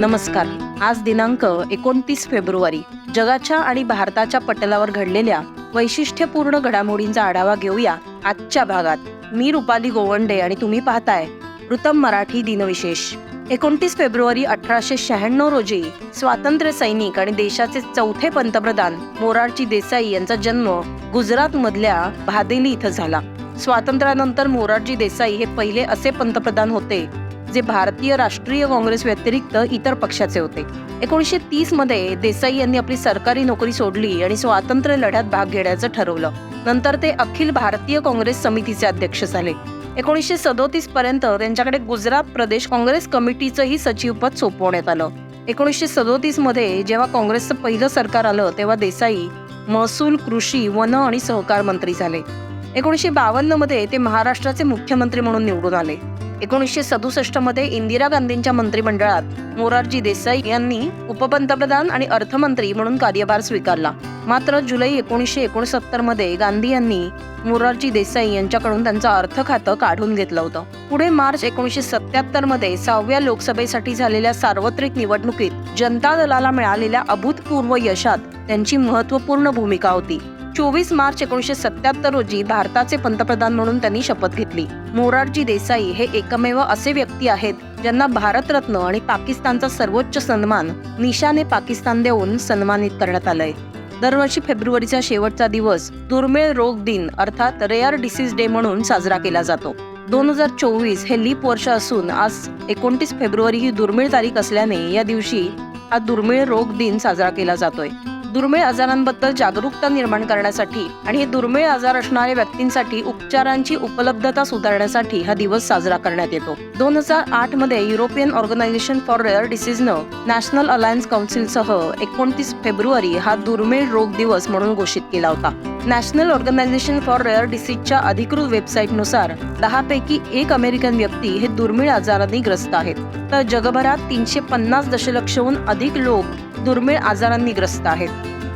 नमस्कार. आज दिनांक एकोणतीस फेब्रुवारी. जगाच्या आणि भारताच्या पटलावर घडलेल्या वैशिष्ट्यपूर्ण घडामोडींचा आढावा घेऊया आजच्या भागात. मी रुपाली गोवंडे आणि तुम्ही पाहताय ऋतम मराठी दिनविशेष. एकोणतीस फेब्रुवारी अठराशे शहाण्णव रोजी स्वातंत्र्य सैनिक आणि देशाचे चौथे पंतप्रधान मोरारजी देसाई यांचा जन्म गुजरात मधल्या भादेली इथं झाला. स्वातंत्र्यानंतर मोरारजी देसाई हे पहिले असे पंतप्रधान होते. जे भारतीय राष्ट्रीय काँग्रेस व्यतिरिक्त इतर पक्षाचे होते. एकोणीसशे तीसमध्ये देसाई यांनी आपली सरकारी नोकरी सोडली आणि स्वातंत्र्य लढ्यात भाग घेण्याचं ठरवलं. नंतर ते अखिल भारतीय काँग्रेस समितीचे अध्यक्ष झाले. एकोणीसशे सदोतीस पर्यंत त्यांच्याकडे गुजरात प्रदेश काँग्रेस कमिटीचंही सचिवपद सोपवण्यात आलं. एकोणीसशे सदोतीसमध्ये जेव्हा काँग्रेसचं पहिलं सरकार आलं तेव्हा देसाई महसूल कृषी वन आणि सहकार मंत्री झाले. एकोणीसशे बावन्नमध्ये ते महाराष्ट्राचे मुख्यमंत्री म्हणून निवडून आले. एकोणीसशे सदुसष्टमध्ये इंदिरा गांधींच्या मंत्रिमंडळात मोरारजी देसाई यांनी उपपंतप्रधान आणि अर्थमंत्री म्हणून कार्यभार स्वीकारला. मात्र जुलै एकोणीसशे एकोणसत्तरमध्ये गांधी यांनी मोरारजी देसाई यांच्याकडून त्यांचं अर्थ खातं काढून घेतलं होतं. पुढे मार्च एकोणीसशे सत्याहत्तरमध्ये सहाव्या लोकसभेसाठी झालेल्या सार्वत्रिक निवडणुकीत जनता दलाला मिळालेल्या अभूतपूर्व यशात त्यांची महत्त्वपूर्ण भूमिका होती. चोवीस मार्च एकोणीसशे सत्याहत्तर रोजी भारताचे पंतप्रधान म्हणून त्यांनी शपथ घेतली. मोरारजी देसाई हे एकमेव असे व्यक्ती आहेत ज्यांना भारतरत्न आणि पाकिस्तानचा सर्वोच्च सन्मान निशाने पाकिस्तान देऊन सन्मानित करण्यात आलंय. दरवर्षी फेब्रुवारीचा शेवटचा दिवस दुर्मिळ रोग दिन अर्थात रेअर डिसीज डे म्हणून साजरा केला जातो. दोन हजार चोवीस हे लीप वर्ष असून आज एकोणतीस फेब्रुवारी ही दुर्मिळ तारीख असल्याने या दिवशी हा दुर्मिळ रोग दिन साजरा केला जातोय. दुर्मिळ आजारांबद्दल जागरूकता निर्माण करण्यासाठी आणि हे दुर्मिळ आजार असणाऱ्या व्यक्तींसाठी उपचारांची उपलब्धता सुधारण्यासाठी हा दिवस साजरा करण्यात येतो. दोन हजार आठमध्ये युरोपियन ऑर्गनायझेशन फॉर रेअर डिसीजनं नॅशनल अलायन्स काउन्सिलसह एकोणतीस फेब्रुवारी हा दुर्मिळ रोग दिवस म्हणून घोषित केला होता. नॅशनल ऑर्गनायझेशन फॉर रेअर डिसीजच्या अधिकृत वेबसाईटनुसार दहा पैकी एक अमेरिकन व्यक्ती हे दुर्मिळ आजारांनी ग्रस्त आहेत. तर जगभरात तीनशे पन्नास दशलक्षहून अधिक लोक दुर्मिळ आजारांनी ग्रस्त आहेत.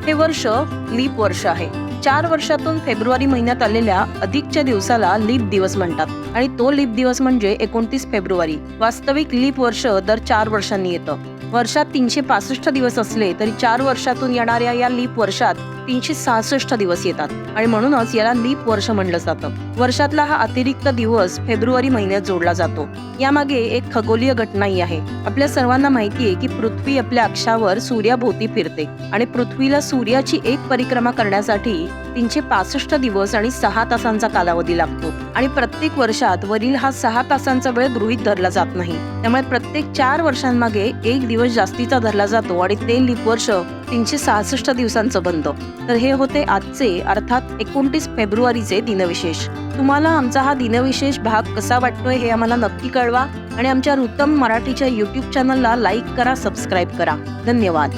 हे वर्ष लीप वर्ष आहे. चार वर्षातून फेब्रुवारी महिन्यात आलेल्या अधिकच्या दिवसाला लीप दिवस म्हणतात. आणि तो लीप दिवस म्हणजे एकोणतीस फेब्रुवारी. वास्तविक लीप वर्ष दर चार वर्षांनी येतं. वर्षात तीनशे पासष्ट दिवस असले तरी चार वर्षातून येणाऱ्या या लीप वर्षात तीनशे सहासष्ट दिवस येतात. आणि म्हणूनच याला लीप वर्ष म्हणलं जातं. वर्षातला हा अतिरिक्त दिवस फेब्रुवारी महिन्यात जोडला जातो. यामागे एक खगोलीय घटनाही आहे. आपल्या सर्वांना माहिती आहे की पृथ्वी आपल्या अक्षावर सूर्याभोवती फिरते आणि पृथ्वीला सूर्याची एक परिक्रमा करण्यासाठी तीनशे पासष्ट दिवस आणि सहा तासांचा कालावधी लागतो. आणि प्रत्येक वर्षात वरील हा सहा तासांचा वेळ गृहित धरला जात नाही. त्यामुळे प्रत्येक चार वर्षांमागे एक दिवस जास्तीचा धरला जातो आणि ते लीप वर्ष तीनशे सहासष्ट दिवसांचं बंद. तर हे होते आजचे अर्थात एकोणतीस फेब्रुवारीचे दिनविशेष. तुम्हाला आमचा हा दिनविशेष भाग कसा वाटतोय हे आम्हाला नक्की कळवा आणि आमच्या रुतम मराठीच्या युट्यूब चॅनलला लाईक करा सबस्क्राईब करा. धन्यवाद.